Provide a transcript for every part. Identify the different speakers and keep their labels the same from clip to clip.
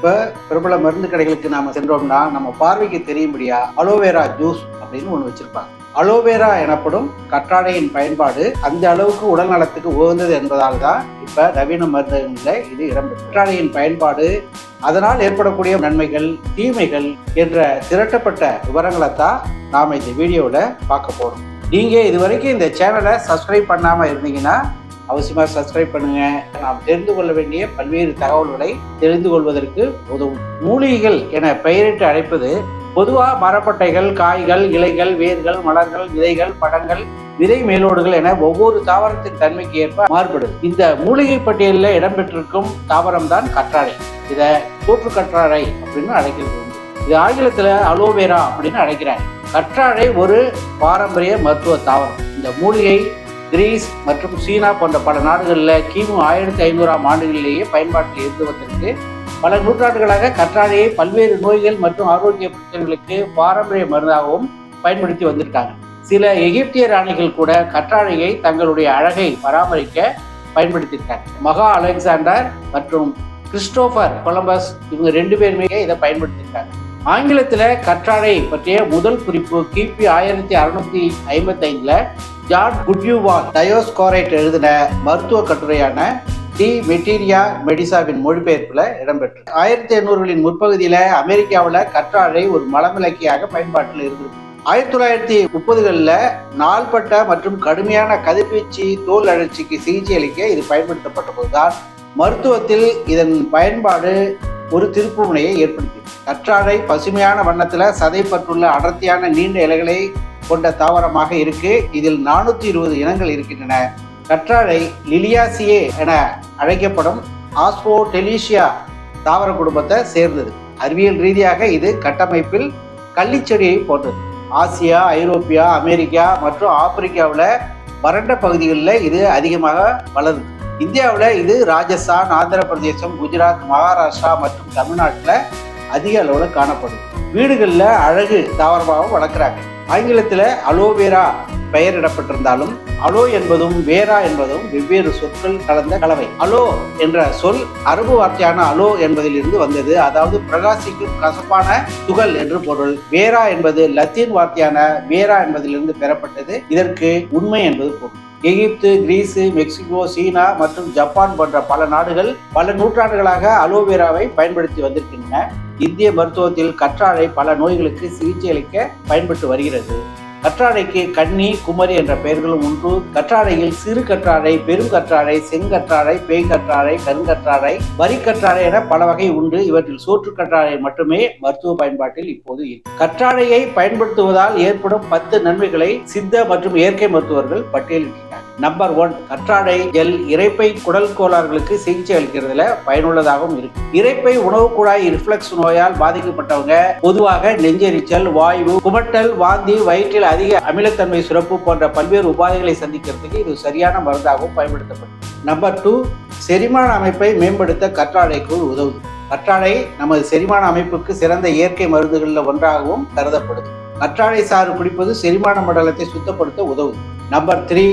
Speaker 1: இப்போ பிரபல மருந்து கடைகளுக்கு நாம சென்றோம்னா நம்ம பார்வைக்கு தெரியும்படியா அலோவேரா ஜூஸ் அப்படின்னு ஒன்று வச்சிருப்பாங்க. அலோவேரா எனப்படும் கற்றாழையின் பயன்பாடு அந்த அளவுக்கு உடல் நலத்துக்கு உகந்தது என்பதால் தான் இப்ப நவீன மருந்துகளில் இது இடம் கற்றாழையின் பயன்பாடு அதனால் ஏற்படக்கூடிய நன்மைகள் தீமைகள் என்ற திரட்டப்பட்ட விவரங்களை தான் நாம இந்த வீடியோவில் பார்க்க போறோம். நீங்க இதுவரைக்கும் இந்த சேனலை சப்ஸ்கிரைப் பண்ணாம இருந்தீங்கன்னா அவசியமாக சப்ஸ்கிரைப் பண்ணுங்க. நாம் தெரிந்து கொள்ள வேண்டிய பல்வேறு தகவல்களை தெரிந்து கொள்வதற்கு உதவும். மூலிகைகள் என பெயரிட்டு அழைப்பது பொதுவாக மரப்பட்டைகள் காய்கள் இலைகள் வேர்கள் மலர்கள் விதைகள் பழங்கள் விதை மேலோடுகள் என ஒவ்வொரு தாவரத்தின் தன்மைக்கு ஏற்ப மாறுபடும். இந்த மூலிகை பட்டியலில் இடம்பெற்றிருக்கும் தாவரம் தான் கற்றாழை. இதை தோற்று கற்றாழை அப்படின்னு அழைக்கிறது. இது ஆங்கிலத்தில் அலோவேரா அப்படின்னு அழைக்கிறாங்க. கற்றாழை ஒரு பாரம்பரிய மருத்துவ தாவரம். இந்த மூலிகை கிரீஸ் மற்றும் சீனா போன்ற பல நாடுகளில் கிமு ஆயிரத்தி ஐநூறாம் ஆண்டுகளிலேயே பயன்பாட்டில் இருந்து வந்திருக்கு. பல நூற்றாண்டுகளாக கற்றாழையை பல்வேறு நோய்கள் மற்றும் ஆரோக்கிய பிரச்சனைகளுக்கு பாரம்பரிய மருந்தாகவும் பயன்படுத்தி வந்திருக்காங்க. சில எகிப்திய ராணிகள் கூட கற்றாழையை தங்களுடைய அழகை பராமரிக்க பயன்படுத்தியிருக்காங்க. மகா அலெக்சாண்டர் மற்றும் கிறிஸ்டோபர் கொலம்பஸ் இவங்க ரெண்டு பேருமே இதை பயன்படுத்தியிருக்காங்க. ஆங்கிலத்தில் கற்றாழை பற்றிய முதல் குறிப்பு கிபி ஆயிரத்தி அறுநூத்தி ஐம்பத்தி ஐந்துல ஜான் குட்யூவால் டயோஸ்கோரைட் எழுதின மருத்துவ கட்டுரையான டி மெட்டீரியா மெடிசாவின் மொழிபெயர்ப்பில் இடம்பெற்று ஆயிரத்தி எண்ணூறுகளின் முற்பகுதியில் அமெரிக்காவில் கற்றாழை ஒரு மலமிளக்கியாக பயன்பாட்டில் இருந்தது. ஆயிரத்தி தொள்ளாயிரத்தி முப்பதுகளில் நாள்பட்ட மற்றும் கடுமையான கதிர்வீச்சு தோல் அழற்சிக்கு சிகிச்சை அளிக்க இது பயன்படுத்தப்பட்ட போதுதான். மருத்துவத்தில் இதன் பயன்பாடு ஒரு திருப்புமுனையை ஏற்படுத்தியது. கற்றாழை பசுமையான வண்ணத்துல சதைப்பட்டுள்ள அடர்த்தியான நீண்ட இலைகளை கொண்ட தாவரமாக இருக்கு. இதில் நானூற்றி இருபது இனங்கள் இருக்கின்றன. கற்றாழை லிலியாசியே என அழைக்கப்படும் ஆஸ்போடெலிஷியா தாவர குடும்பத்தை சேர்ந்தது. அறிவியல் ரீதியாக இது கட்டமைப்பில் கள்ளிச்செடியை போன்றது. ஆசியா ஐரோப்பியா அமெரிக்கா மற்றும் ஆப்பிரிக்காவில் வறண்ட பகுதிகளில் இது அதிகமாக வளருது இந்தியாவில் இது ராஜஸ்தான் ஆந்திர பிரதேசம் குஜராத் மகாராஷ்டிரா மற்றும் தமிழ்நாட்டில் அதிக அளவில் காணப்படும். வீடுகளில் அழகு தாவரமாகவும் வளர்க்குறாங்க. ஆங்கிலத்தில் அலோவேரா பெயரிடப்பட்டிருந்தாலும் அலோ என்பதும் வேரா என்பதும் வெவ்வேறு சொற்கள் கலந்த கலவை. அலோ என்ற சொல் அரபு வார்த்தையான அலோ என்பதிலிருந்து வந்தது. அதாவது பிரகாசிக்கும் கசப்பான துகள் என்று பொருள். வேரா என்பது லத்தீன் வார்த்தையான வேரா என்பதிலிருந்து பெறப்பட்டது. இதற்கு உண்மை என்பது பொருள். எகிப்து கிரீஸ் மெக்சிகோ சீனா மற்றும் ஜப்பான் போன்ற பல நாடுகள் பல நூற்றாண்டுகளாக அலோவேராவை பயன்படுத்தி வந்திருக்கின்றன. இந்திய மருத்துவத்தில் கற்றாழை பல நோய்களுக்கு சிகிச்சை அளிக்க பயன்பட்டு வருகிறது. கற்றாழைக்கு கன்னி குமரி என்ற பெயர்களும் உண்டு. கற்றாழையில் சிறு கற்றாழை பெரும் கற்றாழை செங்கற்றாழை பேய்கற்றாழை கருங்கற்றாழை வரிக்கற்றாழை என பல வகை உண்டு. இவற்றில் சோற்று கற்றாழை மட்டுமே மருத்துவ பயன்பாட்டில் இப்போது கற்றாழையை பயன்படுத்துவதால் ஏற்படும் பத்து நன்மைகளை சித்த மற்றும் இயற்கை மருத்துவர்கள் பட்டியலிட்டிருக்காங்க. நம்பர் ஒன் கற்றாழை ஜெல் இறைப்பை குடல் கோளாறுகளுக்கு சிகிச்சை அளிக்கிறதுல பயனுள்ளதாகவும் இருக்கு. இறைப்பை உணவு குழாய் ரிஃப்ளெக்ஸ் நோயால் பாதிக்கப்பட்டவங்க பொதுவாக நெஞ்செரிச்சல் வாயு குமட்டல் வாந்தி வயிற்றில் அதிக அமிலத்தன்மை சுரப்பு போன்ற பல்வேறு உபாதைகளை சந்திக்கிறதுக்கு இது சரியான மருந்தாகவும் பயன்படுத்தப்படும். நம்பர் டூ செரிமான அமைப்பை மேம்படுத்த கற்றாழைக்கு உதவுது. கற்றாழை நமது செரிமான அமைப்புக்கு சிறந்த இயற்கை மருந்துகளில் ஒன்றாகவும் கருதப்படுது. கற்றாழை சாறு குடிப்பது செரிமான மண்டலத்தை சுத்தப்படுத்த உதவுது. நம்பர் த்ரீ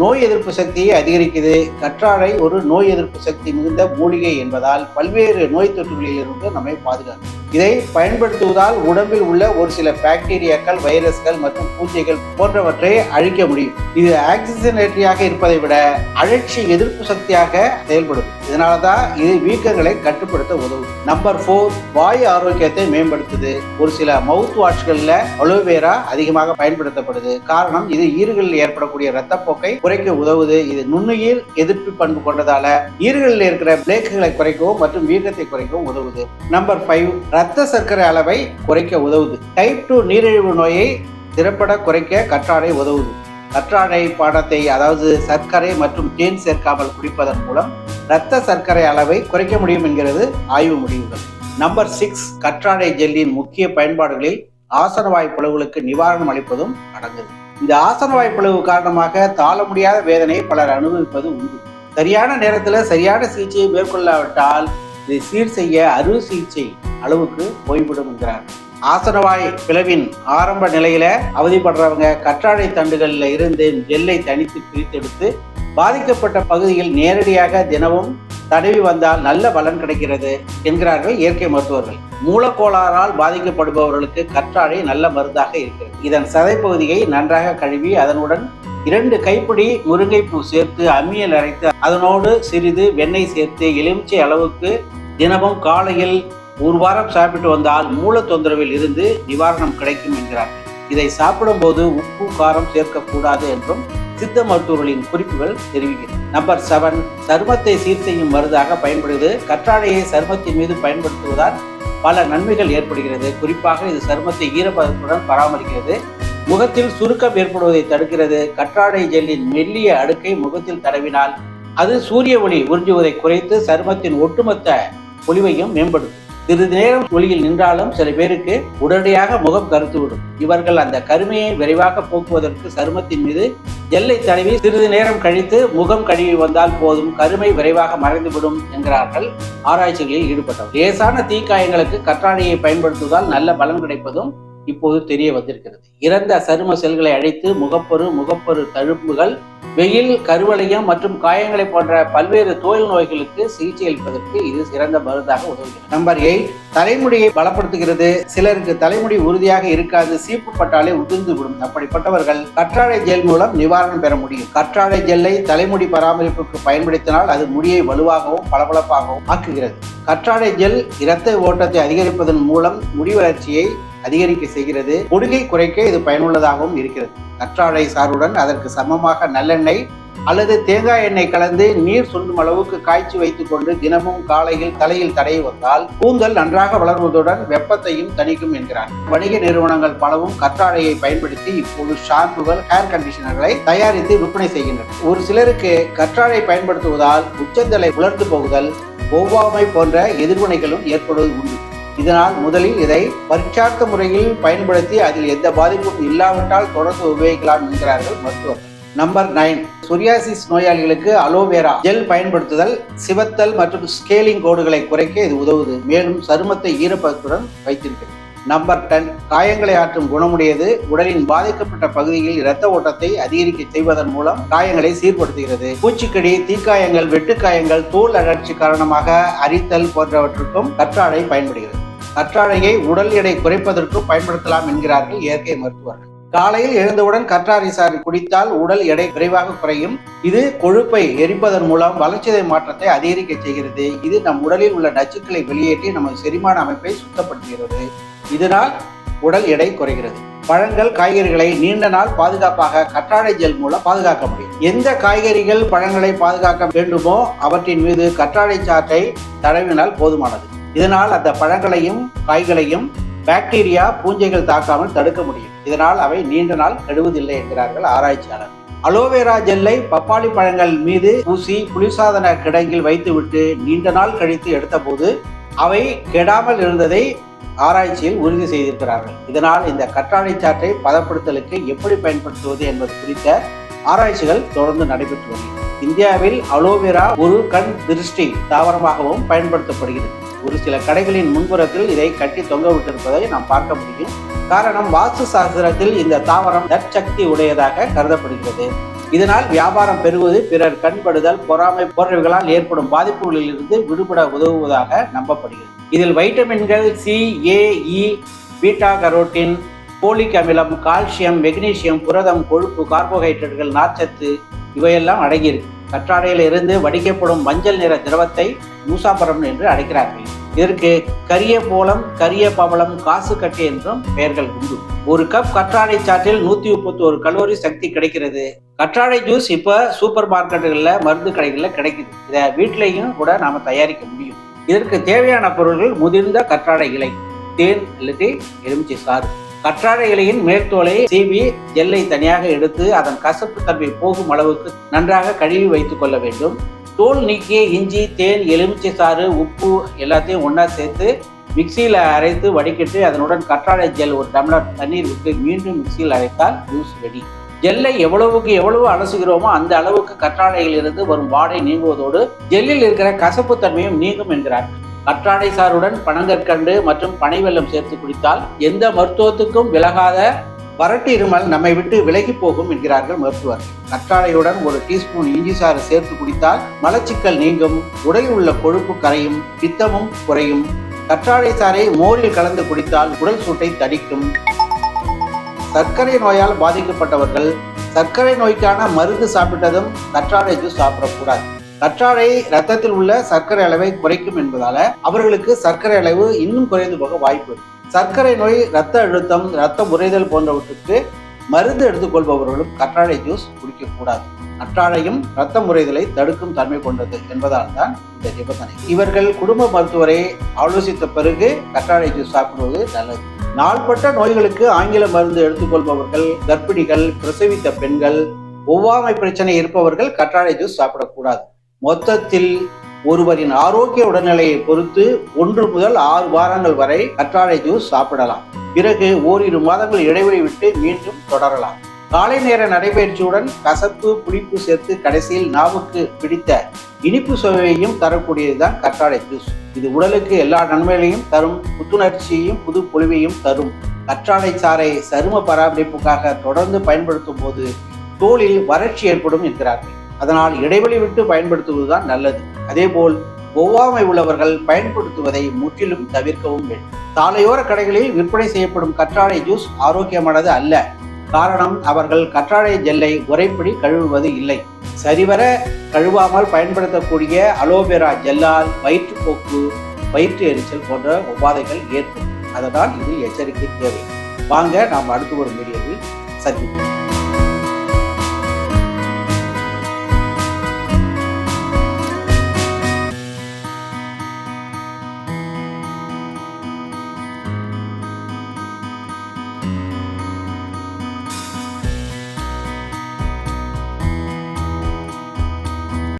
Speaker 1: நோய் எதிர்ப்பு சக்தியை அதிகரிக்குது. கற்றாழை ஒரு நோய் எதிர்ப்பு சக்தி மிகுந்த மூலிகை என்பதால் பல்வேறு நோய் தொற்றுகளில் இருந்து நம்மை பாதுகாக்கும். இதை பயன்படுத்துவதால் உடம்பில் உள்ள ஒரு சில பாக்டீரியாக்கள் வைரஸ்கள் மற்றும் பூச்சிகள் போன்றவற்றை அழிக்க முடியும். இது ஆக்சிஜனேட்டரியாக இருப்பதை விட அழற்சி எதிர்ப்பு சக்தியாக செயல்படும். இதனாலதான் இது வீக்கங்களை கட்டுப்படுத்த உதவும். நம்பர் ஃபோர் வாயு ஆரோக்கியத்தை மேம்படுத்துது. ஒரு சில மவுத் வாஷ்களில் அலோவேரா அதிகமாக பயன்படுத்தப்படுது. காரணம் இது ஈறுகளில் ஏற்படக்கூடிய இரத்தப்போக்கை குறைக்க உதவுது. இது நுண்ணுயிர் எதிர்ப்பு பண்பு கொண்டதால ஈறுகளில் இருக்கிற பிளேக்குகளை குறைக்கவும் மற்றும் வீக்கத்தை குறைக்கவும் உதவுது. நம்பர் ஃபைவ் ரத்த சர்க்கரை அளவை குறைக்க உதவுது. டைப் டூ நீரிழிவு நோயை திறப்பட குறைக்க கற்றாழை உதவுது. கற்றாழை பாடத்தை அதாவது சர்க்கரை மற்றும் தேன் சேர்க்காமல் குடிப்பதன் மூலம் இரத்த சர்க்கரை அளவை குறைக்க முடியும் என்கிறது ஆய்வு முடிவுகள். நம்பர் சிக்ஸ் கற்றாழை ஜெல்லின் முக்கிய பயன்பாடுகளில் ஆசனவாய் புலவுகளுக்கு நிவாரணம் அளிப்பதும் அடங்குது இந்த ஆசனவாய் பிளவு காரணமாக தாழ முடியாத வேதனையை பலர் அனுபவிப்பது உண்டு. சரியான நேரத்தில் சரியான சிகிச்சையை மேற்கொள்ளாவிட்டால் இதை சீர் செய்ய அறுவை சிகிச்சை அளவுக்கு போய்விடும் என்கிறார். ஆசனவாய் பிளவின் ஆரம்ப நிலையில அவதிப்படுறவங்க கற்றாழை தண்டுகளில் இருந்து ஜெல்லை தனித்து பிரித்தெடுத்து பாதிக்கப்பட்ட பகுதியில் நேரடியாக தினமும் தடவி வந்தால் நல்ல பலன் கிடைக்கிறது என்கிறார்கள் இயற்கை மருத்துவர்கள். மூலக்கோளாறால் பாதிக்கப்படுபவர்களுக்கு கற்றாழை நல்ல மருந்தாக இருக்கிறது. இதன் சதைப்பகுதியை நன்றாக கழுவி அதனுடன் இரண்டு கைப்பிடி முருங்கைப்பூ சேர்த்து அம்மியில் அரைத்து அதனோடு சிறிது வெண்ணெய் சேர்த்து எலுமிச்சை அளவுக்கு தினமும் காலையில் ஒரு வாரம் சாப்பிட்டு வந்தால் மூல தொந்தரவில் இருந்து நிவாரணம் கிடைக்கும் என்கிறார்கள் இதை சாப்பிடும்போது உப்பு காரம் சேர்க்கக்கூடாது என்றும் சித்த மருத்துவர்களின் குறிப்புகள் தெரிவிக்கிறது நம்பர் செவன் சருமத்தை சீர் செய்யும் மருந்தாக பயன்படுவது கற்றாழையை சருமத்தின் மீது பயன்படுத்துவதால் பல நன்மைகள் ஏற்படுகிறது. குறிப்பாக இது சருமத்தை ஈரப்பதத்துடன் பராமரிக்கிறது. முகத்தில் சுருக்கம் ஏற்படுவதை தடுக்கிறது. கற்றாழை ஜெல்லின் மெல்லிய அடுக்கை முகத்தில் தடவினால் அது சூரிய ஒளி உறிஞ்சுவதை குறைத்து சருமத்தின் ஒட்டுமொத்த பொலிவையும் மேம்படுத்தும். சிறிது நேரம் ஒளியில் நின்றாலும் சில பேருக்கு உடனடியாக முகம் கருத்துவிடும். இவர்கள் அந்த கருமையை விரைவாக போக்குவதற்கு சருமத்தின் மீது ஜெல்லை தடவி சிறிது நேரம் கழித்து முகம் கழுவி வந்தால் போதும் கருமை விரைவாக மறைந்துவிடும் என்கிறார்கள் ஆராய்ச்சிகளில் ஈடுபட்டவர். லேசான தீக்காயங்களுக்கு கற்றாழையை பயன்படுத்துவதால் நல்ல பலன் கிடைப்பதும் இப்போது தெரிய வந்திருக்கிறது. இறந்த சரும செல்களை அழைத்து முகப்பரு முகப்பரு தழும்புகள் வெயில் கருவளையம் மற்றும் காயங்களை போன்ற பல்வேறு தோல் நோய்களுக்கு சிகிச்சை அளிப்பதற்கு இது சிறந்த மருந்தாக உதவுகிறது. நம்பர் எயிட் தலைமுடியை பலப்படுத்துகிறது. சிலருக்கு தலைமுடி உறுதியாக இருக்காது சீப்பு பட்டாலே உதிர்ந்து விடும் அப்படிப்பட்டவர்கள் கற்றாழை ஜெல் மூலம் நிவாரணம் பெற முடியும். கற்றாழை ஜெல்லை தலைமுடி பராமரிப்புக்கு பயன்படுத்தினால் அது முடியை வலுவாகவும் பளபளப்பாகவும் ஆக்குகிறது. கற்றாழை ஜெல் இரத்த ஓட்டத்தை அதிகரிப்பதன் மூலம் முடி வளர்ச்சியை அதிகரிக்க செய்கிறது. பொடுகை குறைக்க இது பயனுள்ளதாகவும் இருக்கிறது. கற்றாழை சாறுடன் அதற்கு சமமாக நல்லெண்ணெய் அல்லது தேங்காய் எண்ணெய் கலந்து நீர் சுண்டும் அளவுக்கு காய்ச்சி வைத்துக் கொண்டு தினமும் காலையில் தலையில் தடை வந்தால் கூந்தல் நன்றாக வளர்வதுடன் வெப்பத்தையும் தணிக்கும் என்கிறார். வணிக நிறுவனங்கள் பலவும் கற்றாழையை பயன்படுத்தி இப்போது ஷாம்புகள் ஹேர் கண்டிஷனர்களை தயாரித்து விற்பனை செய்கின்றன ஒரு சிலருக்கு கற்றாழை பயன்படுத்துவதால் உச்சந்தலை உலர்ந்து போகுதல் ஒவ்வாமை போன்ற எதிர்வினைகளும் ஏற்படுவது உண்டு. இதனால் முதலில் இதை பரிச்சார்த்த முறையில் பயன்படுத்தி அதில் எந்த பாதிப்பும் இல்லாவிட்டால் தொடர்ந்து உபயோகிக்கலாம் என்கிறார்கள் மருத்துவர். Number nine. சொரியாசிஸ் நோயாளிகளுக்கு அலோவேரா ஜெல் பயன்படுத்துதல் சிவத்தல் மற்றும் ஸ்கேலிங் கோடுகளை குறைக்க இது உதவுது. மேலும் சருமத்தை ஈரப்பதத்துடன் வைத்திருக்கிறது. Number ten. காயங்களை ஆற்றும் குணமுடையது உடலின் பாதிக்கப்பட்ட பகுதியில் இரத்த ஓட்டத்தை அதிகரிக்க செய்வதன் மூலம் காயங்களை சீர்படுத்துகிறது. பூச்சிக்கடி தீக்காயங்கள் வெட்டுக்காயங்கள் தோல் அழற்சி காரணமாக அரித்தல் போன்றவற்றுக்கும் கற்றாழை பயன்படுகிறது. கற்றாழையை உடல் எடை குறைப்பதற்கும் பயன்படுத்தலாம் என்கிறார்கள் இயற்கை மருத்துவர்கள். காலையில் எழுந்தவுடன் கற்றாழை சாறு குடித்தால் உடல் எடை விரைவாக குறையும். இது கொழுப்பை எரிப்பதன் மூலம் வளர்ச்சிதை மாற்றத்தை அதிகரிக்க செய்கிறது. இது நம் உடலில் உள்ள நச்சுக்களை வெளியேற்றி நமது செரிமான அமைப்பை சுத்தப்படுத்துகிறது. இதனால் உடல் எடை குறைகிறது. பழங்கள் காய்கறிகளை நீண்ட நாள் பாதுகாப்பாக கற்றாழை ஜெல் மூலம் பாதுகாக்க முடியும். எந்த காய்கறிகள் பழங்களை பாதுகாக்க வேண்டுமோ அவற்றின் மீது கற்றாழை சாற்றை தடவினால் போதுமானது. இதனால் அந்த பழங்களையும் காய்களையும் பாக்டீரியா பூஞ்சைகள் தாக்காமல் தடுக்க முடியும். இதனால் அவை நீண்ட நாள் கெடுவதில்லை என்கிறார்கள் ஆராய்ச்சியாளர். அலோவேரா ஜெல்லை பப்பாளி பழங்கள் மீது பூசி குளிர்சாதன கிடங்கில் வைத்துவிட்டு நீண்ட நாள் கழித்து எடுத்தபோது அவை கெடாமல் இருந்ததை ஆராய்ச்சியில் உறுதி செய்திருக்கிறார்கள். இதனால் இந்த கற்றாழை சாற்றை பதப்படுத்தலுக்கு எப்படி பயன்படுத்துவது என்பது குறித்த ஆராய்ச்சிகள் தொடர்ந்து நடைபெற்று வருகிறது இந்தியாவில் அலோவேரா ஒரு கண் திருஷ்டி தாவரமாகவும் பயன்படுத்தப்படுகிறது. ஒரு சில கடைகளின் முன்புறத்தில் இதை கட்டி தொங்க விட்டிருப்பதை நாம் பார்க்க முடியும். காரணம் வாஸ்து சாஸ்திரத்தில் இந்த தாவரம் நற்சக்தி உடையதாக கருதப்படுகிறது. இதனால் வியாபாரம் பெறுவது பிறர் கண்படுதல் பொறாமை போன்றவைகளால் ஏற்படும் பாதிப்புகளில் இருந்து விடுபட உதவுவதாக நம்பப்படுகிறது. இதில் வைட்டமின்கள் C A E e, beta carotene folic அமிலம் கால்சியம் மெக்னீசியம் புரதம் கொழுப்பு கார்போஹைட்ரேட்டுகள் நார்ச்சத்து இவையெல்லாம் அடங்கியிருக்கு. கற்றாழையில் இருந்து வடிக்கப்படும் மஞ்சள் நிற திரவத்தை மூசாபரம் என்று அழைக்கிறார்கள். இதற்கு கரிய போலம் கரிய பவளம் காசு கட்டி என்றும் பெயர்கள் உண்டு. ஒரு கப் கற்றாழை சாற்றில் நூத்தி முப்பத்தி ஒரு கலோரி சக்தி கிடைக்கிறது. கற்றாழை ஜூஸ் இப்ப சூப்பர் மார்க்கெட்டுகள்ல மருந்து கடைகள்ல கிடைக்குது. இதை வீட்லயும் கூட நாம தயாரிக்க முடியும். இதற்கு தேவையான பொருட்கள் முதிர்ந்த கற்றாழை இலை தேன் அல்லது எலுமிச்சை சாறு. கற்றாழை இலையின் மேற்தோலை சீவி ஜெல்லை தனியாக எடுத்து அதன் கசப்பு தன்மை போகும் அளவுக்கு நன்றாக கழுவி வைத்துக் கொள்ள வேண்டும். தோல் நீக்கிய இஞ்சி தேன் எலுமிச்சை சாறு உப்பு எல்லாத்தையும் ஒன்றா சேர்த்து மிக்சியில் அரைத்து வடிக்கட்டு அதனுடன் கற்றாழை ஜெல் ஒரு டம்ளர் தண்ணீர் விட்டு மீண்டும் மிக்சியில் அரைத்தால் ஜூஸ் ரெடி ஜெல்லை எவ்வளவுக்கு எவ்வளவு அலசுகிறோமோ அந்த அளவுக்கு கற்றாழையிலிருந்து வரும் வாடை நீங்குவதோடு ஜெல்லில் இருக்கிற கசப்பு தன்மையும் நீங்கும் என்கிறார். கற்றாழை சாறுடன் பனங்கற்கண்டு மற்றும் பனை வெல்லம் சேர்த்து குடித்தால் எந்த மருத்துவத்துக்கும் விலகாத வறட்டு இருமல் நம்மை விட்டு விலகி போகும் என்கிறார்கள் மருத்துவர். கற்றாழையுடன் ஒரு டீஸ்பூன் இஞ்சி சாறு சேர்த்து குடித்தால் மலச்சிக்கல் நீங்கும் உடலில் உள்ள கொழுப்பு கரையும் பித்தமும் குறையும். கற்றாழை சாறை மோரில் கலந்து குடித்தால் உடல் சூட்டை தடிக்கும் சர்க்கரை நோயால் பாதிக்கப்பட்டவர்கள் சர்க்கரை நோய்க்கான மருந்து சாப்பிட்டதும் கற்றாழை ஜூஸ் சாப்பிடக்கூடாது. கற்றாழை ரத்தத்தில் உள்ள சர்க்கரை அளவை குறைக்கும் என்பதால அவர்களுக்கு சர்க்கரை அளவு இன்னும் குறைந்து போக வாய்ப்பு சர்க்கரை நோய் இரத்த அழுத்தம் இரத்த உறைதல் போன்றவற்றுக்கு மருந்து எடுத்துக்கொள்பவர்களும் கற்றாழை ஜூஸ் குடிக்கக்கூடாது. கற்றாழையும் இரத்த முறைதலை தடுக்கும் தன்மை கொண்டது என்பதால் தான் இந்த நிபந்தனை. இவர்கள் குடும்ப மருத்துவரை ஆலோசித்த பிறகு கற்றாழை ஜூஸ் சாப்பிடுவது நல்லது. நாள்பட்ட நோய்களுக்கு ஆங்கில மருந்து எடுத்துக்கொள்பவர்கள் கர்ப்பிணிகள் பிரசவித்த பெண்கள் ஒவ்வாமை பிரச்சனை இருப்பவர்கள் கற்றாழை ஜூஸ் சாப்பிடக்கூடாது. மொத்தத்தில் ஒருவரின் ஆரோக்கிய உடல்நிலையை பொறுத்து ஒன்று முதல் ஆறு வாரங்கள் வரை கற்றாழை ஜூஸ் சாப்பிடலாம். பிறகு ஓரிரு மாதங்கள் இடைவெளி விட்டு மீண்டும் தொடரலாம். காலை நேர நடைபயிற்சியுடன் கசப்பு புளிப்பு சேர்த்து கடைசியில் நாவுக்கு பிடித்த இனிப்பு சுவையையும் தரக்கூடியதுதான் கற்றாழை ஜூஸ். இது உடலுக்கு எல்லா நன்மைகளையும் தரும் புத்துணர்ச்சியையும் புது பொலிவையும் தரும். கற்றாழை சாறை சரும பராமரிப்புக்காக தொடர்ந்து பயன்படுத்தும் போது தோலில் வறட்சி ஏற்படும் என்கிறார்கள். அதனால் இடைவெளி விட்டு பயன்படுத்துவதுதான் நல்லது. அதேபோல் ஒவ்வாமை உள்ளவர்கள் பயன்படுத்துவதை முற்றிலும் தவிர்க்கவும் வேண்டும். சாலையோர கடைகளில் விற்பனை செய்யப்படும் கற்றாழை ஜூஸ் ஆரோக்கியமானது அல்ல. காரணம் அவர்கள் கற்றாழை ஜெல்லை உரைப்படி கழுவுவது இல்லை. சரிவர கழுவாமல் பயன்படுத்தக்கூடிய அலோவேரா ஜெல்லால் வயிற்றுப்போக்கு வயிற்று எரிச்சல் போன்ற உபாதைகள் ஏற்படும். அதனால் இது எச்சரிக்கை தேவை. வாங்க நாம் அடுத்து ஒரு மீடியாவில் சந்திப்போம்.